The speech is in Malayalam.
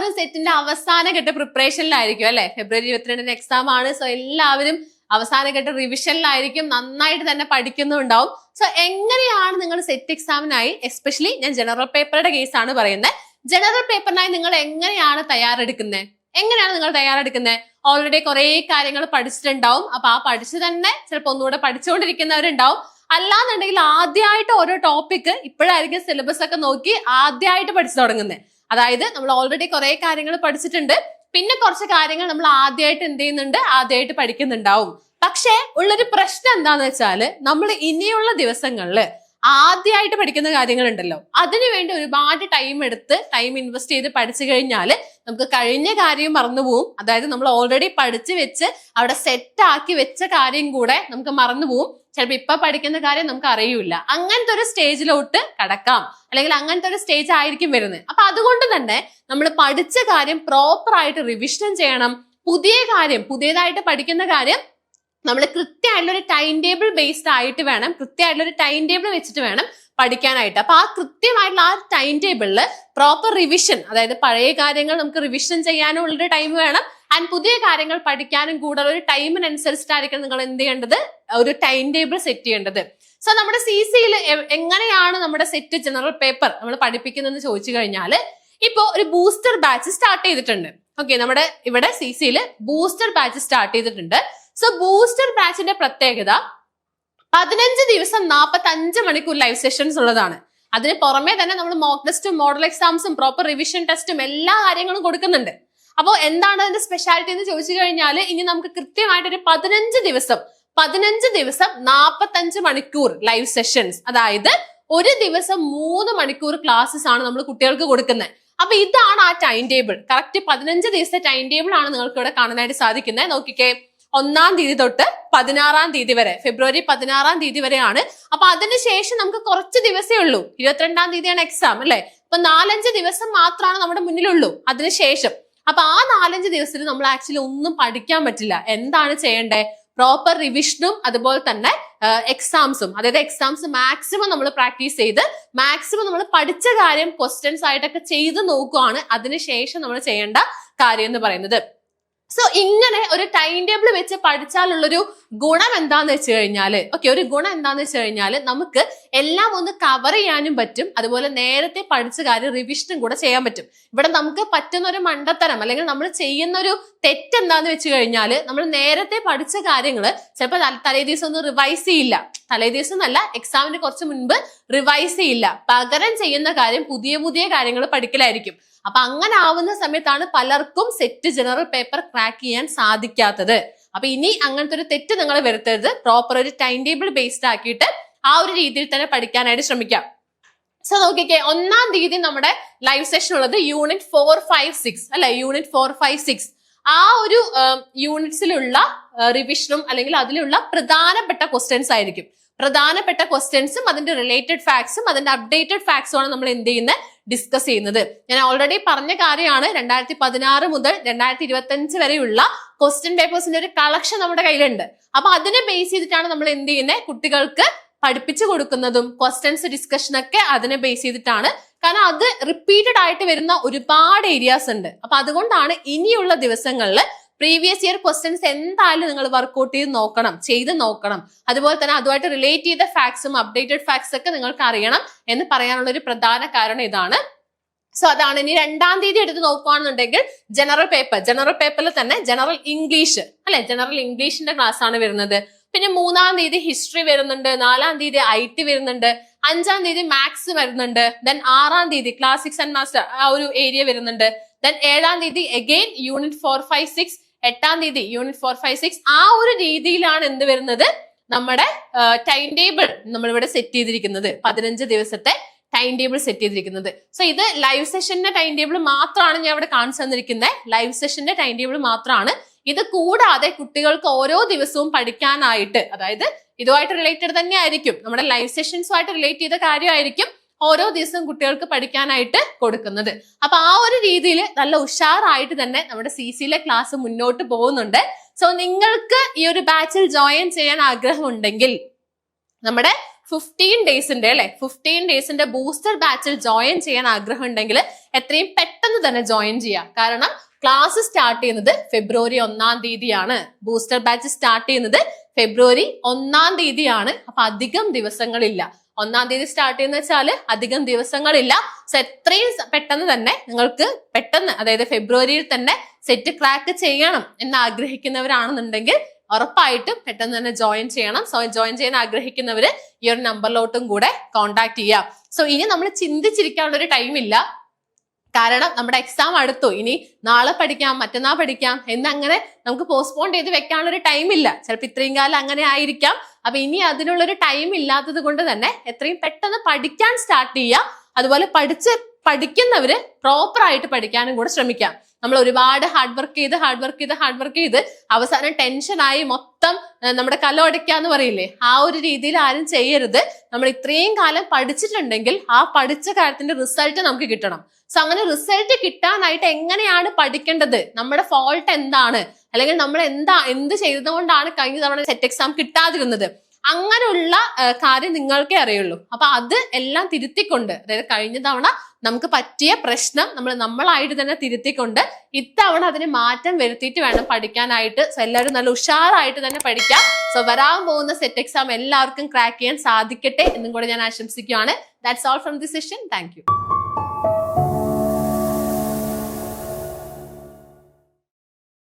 എല്ലാവരും സെറ്റിന്റെ അവസാന ഘട്ട പ്രിപ്പറേഷനിലായിരിക്കും അല്ലെ? ഫെബ്രുവരി ഇരുപത്തിരണ്ടിന് എക്സാം ആണ്. സോ എല്ലാവരും അവസാന ഘട്ട റിവിഷനിലായിരിക്കും നന്നായിട്ട് തന്നെ പഠിക്കുന്നുണ്ടാവും. സോ എങ്ങനെയാണ് നിങ്ങൾ സെറ്റ് എക്സാമിനായി എസ്പെഷ്യലി ഞാൻ ജനറൽ പേപ്പറുടെ കേസാണ് പറയുന്നത്. ജനറൽ പേപ്പറിനായി നിങ്ങൾ എങ്ങനെയാണ് തയ്യാറെടുക്കുന്നത്? എങ്ങനെയാണ് നിങ്ങൾ തയ്യാറെടുക്കുന്നത്? ഓൾറെഡി കുറെ കാര്യങ്ങൾ പഠിച്ചിട്ടുണ്ടാവും. അപ്പൊ ആ പഠിച്ചു തന്നെ ചിലപ്പോൾ ഒന്നുകൂടെ പഠിച്ചുകൊണ്ടിരിക്കുന്നവരുണ്ടാവും അല്ലാന്നുണ്ടെങ്കിൽ ആദ്യമായിട്ട് ഓരോ ടോപ്പിക്ക് ഇപ്പോഴായിരിക്കും സിലബസ് ഒക്കെ നോക്കി ആദ്യമായിട്ട് പഠിച്ചു തുടങ്ങുന്നത്. അതായത് നമ്മൾ ഓൾറെഡി കുറെ കാര്യങ്ങൾ പഠിച്ചിട്ടുണ്ട്. പിന്നെ കുറച്ച് കാര്യങ്ങൾ നമ്മൾ ആദ്യമായിട്ട് എന്ത് ചെയ്യുന്നുണ്ട്? ആദ്യമായിട്ട് പഠിക്കുന്നുണ്ടാവും. പക്ഷേ ഉള്ളൊരു പ്രശ്നം എന്താന്ന് വെച്ചാൽ നമ്മൾ ഇനിയുള്ള ദിവസങ്ങളിൽ ആദ്യമായിട്ട് പഠിക്കുന്ന കാര്യങ്ങളുണ്ടല്ലോ. അതിനുവേണ്ടി ഒരുപാട് ടൈം എടുത്ത് ടൈം ഇൻവെസ്റ്റ് ചെയ്ത് പഠിച്ചു കഴിഞ്ഞാൽ നമുക്ക് കഴിഞ്ഞ കാര്യം മറന്നുപോകും അതായത് നമ്മൾ ഓൾറെഡി പഠിച്ചു വെച്ച് അവിടെ സെറ്റ് ആക്കി വെച്ച കാര്യം കൂടെ നമുക്ക് മറന്നുപോകും ചിലപ്പോൾ ഇപ്പൊ പഠിക്കുന്ന കാര്യം നമുക്ക് അറിയൂല അങ്ങനത്തെ ഒരു സ്റ്റേജിലോട്ട് കടക്കാം. അല്ലെങ്കിൽ അങ്ങനത്തെ ഒരു സ്റ്റേജ് ആയിരിക്കും വരുന്നത്. അപ്പൊ അതുകൊണ്ട് തന്നെ നമ്മൾ പഠിച്ച കാര്യം പ്രോപ്പർ ആയിട്ട് റിവിഷൻ ചെയ്യണം. പുതിയ കാര്യം പുതിയതായിട്ട് പഠിക്കുന്ന കാര്യം നമ്മൾ കൃത്യമായിട്ടുള്ള ഒരു ടൈം ടേബിൾ ബേസ്ഡ് ആയിട്ട് വേണം കൃത്യമായിട്ടുള്ള ഒരു ടൈം ടേബിൾ വെച്ചിട്ട് വേണം പഠിക്കാനായിട്ട്. അപ്പൊ ആ കൃത്യമായിട്ടുള്ള ആ ടൈം ടേബിളിൽ പ്രോപ്പർ റിവിഷൻ അതായത് പഴയ കാര്യങ്ങൾ നമുക്ക് റിവിഷൻ ചെയ്യാനും ഉള്ളൊരു ടൈം വേണം ആൻഡ് പുതിയ കാര്യങ്ങൾ പഠിക്കാനും കൂടുതൽ ഒരു ടൈമിനനുസരിച്ചിട്ടായിരിക്കും നിങ്ങൾ എന്ത് ചെയ്യേണ്ടത്? ഒരു ടൈം ടേബിൾ സെറ്റ് ചെയ്യേണ്ടത്. സോ നമ്മുടെ സി സിയിൽ എങ്ങനെയാണ് നമ്മുടെ സെറ്റ് ജനറൽ പേപ്പർ നമ്മൾ പഠിപ്പിക്കുന്നതെന്ന് ചോദിച്ചു കഴിഞ്ഞാൽ ഇപ്പോൾ ഒരു ബൂസ്റ്റർ ബാച്ച് സ്റ്റാർട്ട് ചെയ്തിട്ടുണ്ട്. ഓക്കെ നമ്മുടെ ഇവിടെ സി സിയിൽ ബൂസ്റ്റർ ബാച്ച് സ്റ്റാർട്ട് ചെയ്തിട്ടുണ്ട്. സോ ബൂസ്റ്റർ ബാച്ചിന്റെ പ്രത്യേകത പതിനഞ്ച് ദിവസം നാൽപ്പത്തി അഞ്ച് മണിക്കൂർ ലൈവ് സെഷൻസ് ഉള്ളതാണ്. അതിന് പുറമെ തന്നെ നമ്മൾ മോക്ക് ടെസ്റ്റും മോഡൽ എക്സാംസും പ്രോപ്പർ റിവിഷൻ ടെസ്റ്റും എല്ലാ കാര്യങ്ങളും കൊടുക്കുന്നുണ്ട്. അപ്പോൾ എന്താണ് അതിന്റെ സ്പെഷ്യാലിറ്റി എന്ന് ചോദിച്ചു കഴിഞ്ഞാൽ ഇനി നമുക്ക് കൃത്യമായിട്ട് ഒരു പതിനഞ്ച് ദിവസം പതിനഞ്ച് ദിവസം നാൽപ്പത്തഞ്ച് മണിക്കൂർ ലൈവ് സെഷൻസ് അതായത് ഒരു ദിവസം മൂന്ന് മണിക്കൂർ ക്ലാസ്സസ് ആണ് നമ്മൾ കുട്ടികൾക്ക് കൊടുക്കുന്നത്. അപ്പൊ ഇതാണ് ആ ടൈം ടേബിൾ കറക്റ്റ് പതിനഞ്ച് ദിവസത്തെ ടൈം ടേബിൾ ആണ് നിങ്ങൾക്ക് ഇവിടെ കാണാനായിട്ട് സാധിക്കുന്നത്. നോക്കിക്കേ. ഒന്നാം തീയതി തൊട്ട് പതിനാറാം തീയതി വരെ ഫെബ്രുവരി പതിനാറാം തീയതി വരെയാണ്. അപ്പൊ അതിനുശേഷം നമുക്ക് കുറച്ച് ദിവസമേ ഉള്ളൂ. ഇരുപത്തിരണ്ടാം തീയതിയാണ് എക്സാം അല്ലെ? അപ്പൊ നാലഞ്ച് ദിവസം മാത്രമാണ് നമ്മുടെ മുന്നിലുള്ളൂ അതിനുശേഷം അപ്പൊ ആ നാലഞ്ച് ദിവസത്തിൽ നമ്മൾ ആക്ച്വലി ഒന്നും പഠിക്കാൻ പറ്റില്ല. എന്താണ് ചെയ്യേണ്ടത് പ്രോപ്പർ റിവിഷനും അതുപോലെ തന്നെ എക്സാംസും അതായത് എക്സാംസ് മാക്സിമം നമ്മൾ പ്രാക്ടീസ് ചെയ്ത് മാക്സിമം നമ്മൾ പഠിച്ച കാര്യം ക്വസ്റ്റ്യൻസ് ആയിട്ടൊക്കെ ചെയ്ത് നോക്കുവാണ് അതിനുശേഷം നമ്മൾ ചെയ്യേണ്ട കാര്യം എന്ന് പറയുന്നത്. സോ ഇങ്ങനെ ഒരു ടൈം ടേബിൾ വെച്ച് പഠിച്ചാലുള്ളൊരു ഗുണം എന്താന്ന് വെച്ച് കഴിഞ്ഞാൽ ഓക്കെ ഒരു ഗുണം എന്താന്ന് വെച്ച് കഴിഞ്ഞാൽ നമുക്ക് എല്ലാം ഒന്ന് കവർ ചെയ്യാനും പറ്റും. അതുപോലെ നേരത്തെ പഠിച്ച കാര്യം റിവിഷനും കൂടെ ചെയ്യാൻ പറ്റും. ഇവിടെ നമുക്ക് പറ്റുന്ന ഒരു മണ്ടത്തരം അല്ലെങ്കിൽ നമ്മൾ ചെയ്യുന്ന ഒരു തെറ്റ് എന്താന്ന് വെച്ച് കഴിഞ്ഞാൽ നമ്മൾ നേരത്തെ പഠിച്ച കാര്യങ്ങൾ ചിലപ്പോൾ തലേ ദിവസം ഒന്നും റിവൈസ് ചെയ്യില്ല. തലേ ദിവസം എന്നല്ല എക്സാമിന് കുറച്ച് മുൻപ് റിവൈസ് ചെയ്യില്ല. പകരം ചെയ്യുന്ന കാര്യം പുതിയ പുതിയ കാര്യങ്ങൾ പഠിക്കലായിരിക്കും. അപ്പൊ അങ്ങനെ ആവുന്ന സമയത്താണ് പലർക്കും സെറ്റ് ജനറൽ പേപ്പർ ക്രാക്ക് ചെയ്യാൻ സാധിക്കാത്തത്. അപ്പൊ ഇനി അങ്ങനത്തെ ഒരു തെറ്റ് നിങ്ങൾ വരുത്തരുത്. പ്രോപ്പർ ഒരു ടൈം ടേബിൾ ബേസ്ഡ് ആക്കിയിട്ട് ആ ഒരു രീതിയിൽ തന്നെ പഠിക്കാനായിട്ട് ശ്രമിക്കാം. സോ നോക്കിക്കേ ഒന്നാം തീയതി നമ്മുടെ ലൈവ് സെഷൻ ഉള്ളത് യൂണിറ്റ് ഫോർ ഫൈവ് സിക്സ് അല്ലെ? യൂണിറ്റ് ഫോർ ഫൈവ് സിക്സ് ആ ഒരു യൂണിറ്റ്സിലുള്ള റിവിഷനും അല്ലെങ്കിൽ അതിലുള്ള പ്രധാനപ്പെട്ട ക്വസ്റ്റ്യൻസ് ആയിരിക്കും. പ്രധാനപ്പെട്ട ക്വസ്റ്റ്യൻസും അതിന്റെ റിലേറ്റഡ് ഫാക്ട്സും അതിന്റെ അപ്ഡേറ്റഡ് ഫാക്ട്സും ആണ് നമ്മൾ എന്ത് ചെയ്യുന്നത് ഡിസ്കസ് ചെയ്യുന്നത്. ഞാൻ ഓൾറെഡി പറഞ്ഞ കാര്യമാണ് രണ്ടായിരത്തി പതിനാറ് മുതൽ രണ്ടായിരത്തി ഇരുപത്തി അഞ്ച് വരെയുള്ള ക്വസ്റ്റ്യൻ പേപ്പേഴ്സിന്റെ ഒരു കളക്ഷൻ നമ്മുടെ കയ്യിലുണ്ട്. അപ്പൊ അതിനെ ബേസ് ചെയ്തിട്ടാണ് നമ്മൾ എന്ത് ചെയ്യുന്നത് കുട്ടികൾക്ക് പഠിപ്പിച്ചു കൊടുക്കുന്നതും ക്വസ്റ്റ്യൻസ് ഡിസ്കഷൻ ഒക്കെ അതിനെ ബേസ് ചെയ്തിട്ടാണ്. കാരണം അത് റിപ്പീറ്റഡ് ആയിട്ട് വരുന്ന ഒരുപാട് ഏരിയാസ് ഉണ്ട്. അപ്പൊ അതുകൊണ്ടാണ് ഇനിയുള്ള ദിവസങ്ങളിൽ പ്രീവിയസ് ഇയർ ക്വസ്റ്റ്യൻസ് എന്തായാലും നിങ്ങൾ വർക്ക്ഔട്ട് ചെയ്ത് നോക്കണം ചെയ്ത് നോക്കണം. അതുപോലെ തന്നെ അതുമായിട്ട് റിലേറ്റ് ചെയ്ത ഫാക്ട്സും അപ്ഡേറ്റഡ് ഫാക്ട്സ് ഒക്കെ നിങ്ങൾക്ക് അറിയണം എന്ന് പറയാനുള്ള ഒരു പ്രധാന കാരണം ഇതാണ്. സോ അതാണ്. ഇനി രണ്ടാം തീയതി എടുത്ത് നോക്കുകയാണെന്നുണ്ടെങ്കിൽ ജനറൽ പേപ്പർ ജനറൽ പേപ്പറിൽ തന്നെ ജനറൽ ഇംഗ്ലീഷ് അല്ലെ? ജനറൽ ഇംഗ്ലീഷിന്റെ ക്ലാസ് ആണ് വരുന്നത്. പിന്നെ മൂന്നാം തീയതി ഹിസ്റ്ററി വരുന്നുണ്ട് നാലാം തീയതി ഐ ടി വരുന്നുണ്ട് അഞ്ചാം തീയതി മാത്സ് വരുന്നുണ്ട് ദെൻ ആറാം തീയതി ക്ലാസിക്സ് ആൻഡ് മാസ്റ്റർ ആ ഒരു ഏരിയ വരുന്നുണ്ട് ദെൻ ഏഴാം തീയതി again unit four five six എട്ടാം തീയതി യൂണിറ്റ് ഫോർ ഫൈവ് സിക്സ് ആ ഒരു രീതിയിലാണ് എന്ത് വരുന്നത്? നമ്മുടെ ടൈം ടേബിൾ നമ്മളിവിടെ സെറ്റ് ചെയ്തിരിക്കുന്നത്. പതിനഞ്ച് ദിവസത്തെ ടൈം ടേബിൾ സെറ്റ് ചെയ്തിരിക്കുന്നത്. സോ ഇത് ലൈവ് സെഷന്റെ ടൈം ടേബിൾ മാത്രമാണ് ഞാൻ ഇവിടെ കാണിച്ചു തന്നിരിക്കുന്നത് ലൈവ് സെഷന്റെ ടൈം ടേബിൾ മാത്രമാണ്. ഇത് കൂടാതെ കുട്ടികൾക്ക് ഓരോ ദിവസവും പഠിക്കാനായിട്ട് അതായത് ഇതുമായിട്ട് റിലേറ്റഡ് തന്നെ ആയിരിക്കും നമ്മുടെ ലൈവ് സെഷൻസുമായിട്ട് റിലേറ്റ് ചെയ്ത കാര്യമായിരിക്കും. ഓരോ ദിവസവും കുട്ടികൾക്ക് പഠിക്കാനായിട്ട് കൊടുക്കുന്നത്. അപ്പൊ ആ ഒരു രീതിയിൽ നല്ല ഉഷാറായിട്ട് തന്നെ നമ്മുടെ സി സിയിലെ ക്ലാസ് മുന്നോട്ട് പോകുന്നുണ്ട്. സോ നിങ്ങൾക്ക് ഈ ഒരു ബാച്ചിൽ ജോയിൻ ചെയ്യാൻ ആഗ്രഹമുണ്ടെങ്കിൽ നമ്മുടെ ഫിഫ്റ്റീൻ ഡേയ്സിന്റെ അല്ലെ? ഫിഫ്റ്റീൻ ഡേയ്സിന്റെ ബൂസ്റ്റർ ബാച്ചിൽ ജോയിൻ ചെയ്യാൻ ആഗ്രഹം ഉണ്ടെങ്കിൽ എത്രയും പെട്ടെന്ന് തന്നെ ജോയിൻ ചെയ്യാം. കാരണം ക്ലാസ് സ്റ്റാർട്ട് ചെയ്യുന്നത് ഫെബ്രുവരി ഒന്നാം തീയതിയാണ്. ബൂസ്റ്റർ ബാച്ച് സ്റ്റാർട്ട് ചെയ്യുന്നത് ഫെബ്രുവരി ഒന്നാം തീയതിയാണ്. അപ്പൊ അധികം ദിവസങ്ങളില്ല. ഒന്നാം തീയതി സ്റ്റാർട്ട് ചെയ്യുന്ന വെച്ചാൽ അധികം ദിവസങ്ങളില്ല. സോ എത്രയും പെട്ടെന്ന് തന്നെ നിങ്ങൾക്ക് പെട്ടെന്ന് അതായത് ഫെബ്രുവരിയിൽ തന്നെ സെറ്റ് ക്രാക്ക് ചെയ്യണം എന്ന് ആഗ്രഹിക്കുന്നവരാണെന്നുണ്ടെങ്കിൽ ഉറപ്പായിട്ടും പെട്ടെന്ന് തന്നെ ജോയിൻ ചെയ്യണം. സോ ജോയിൻ ചെയ്യാൻ ആഗ്രഹിക്കുന്നവര് ഈ ഒരു നമ്പറിലോട്ടും കൂടെ കോൺടാക്ട് ചെയ്യാം. സോ ഇനി നമ്മൾ ചിന്തിച്ചിരിക്കാനുള്ള ഒരു ടൈമില്ല കാരണം നമ്മുടെ എക്സാം അടുത്തു. ഇനി നാളെ പഠിക്കാം മറ്റന്നാൾ പഠിക്കാം എന്നങ്ങനെ നമുക്ക് പോസ്റ്റ്പോൺ ചെയ്ത് വെക്കാനുള്ള ഒരു ടൈം ഇല്ല. ചിലപ്പോൾ ഇത്രയും കാലം അങ്ങനെ ആയിരിക്കാം. അപ്പൊ ഇനി അതിനുള്ളൊരു ടൈം ഇല്ലാത്തത് കൊണ്ട് തന്നെ എത്രയും പെട്ടെന്ന് പഠിക്കാൻ സ്റ്റാർട്ട് ചെയ്യുക അതുപോലെ പഠിച്ച് പഠിക്കുന്നവര് പ്രോപ്പർ ആയിട്ട് പഠിക്കാനും കൂടെ ശ്രമിക്കാം. നമ്മൾ ഒരുപാട് ഹാർഡ് വർക്ക് ചെയ്ത് ഹാർഡ് വർക്ക് ചെയ്ത് ഹാർഡ് വർക്ക് ചെയ്ത് അവസാനം ടെൻഷനായി മൊത്തം നമ്മുടെ കല ഉടയ്ക്കാന്ന് പറയില്ലേ? ആ ഒരു രീതിയിൽ ആരും ചെയ്യരുത്. നമ്മൾ ഇത്രയും കാലം പഠിച്ചിട്ടുണ്ടെങ്കിൽ ആ പഠിച്ച കാര്യത്തിന്റെ റിസൾട്ട് നമുക്ക് കിട്ടണം. സോ അങ്ങനെ റിസൾട്ട് കിട്ടാനായിട്ട് എങ്ങനെയാണ് പഠിക്കേണ്ടത്? നമ്മുടെ ഫോൾട്ട് എന്താണ്? അല്ലെങ്കിൽ നമ്മൾ എന്താ എന്ത് ചെയ്തതുകൊണ്ടാണ് കഴിഞ്ഞ തവണ സെറ്റ് എക്സാം കിട്ടാതിരുന്നത്? അങ്ങനെയുള്ള കാര്യം നിങ്ങൾക്കേ അറിയുള്ളൂ. അപ്പൊ അത് എല്ലാം തിരുത്തിക്കൊണ്ട് അതായത് കഴിഞ്ഞ തവണ നമുക്ക് പറ്റിയ പ്രശ്നം നമ്മൾ നമ്മളായിട്ട് തന്നെ തിരുത്തിക്കൊണ്ട് ഇത്തവണ അതിന് മാറ്റം വരുത്തിയിട്ട് വേണം പഠിക്കാനായിട്ട്. സോ എല്ലാവരും നല്ല ഉഷാറായിട്ട് തന്നെ പഠിക്കാം. സോ വരാൻ പോകുന്ന സെറ്റ് എക്സാം എല്ലാവർക്കും ക്രാക്ക് ചെയ്യാൻ സാധിക്കട്ടെ എന്നും കൂടെ ഞാൻ ആശംസിക്കുകയാണ് that's all from the session thank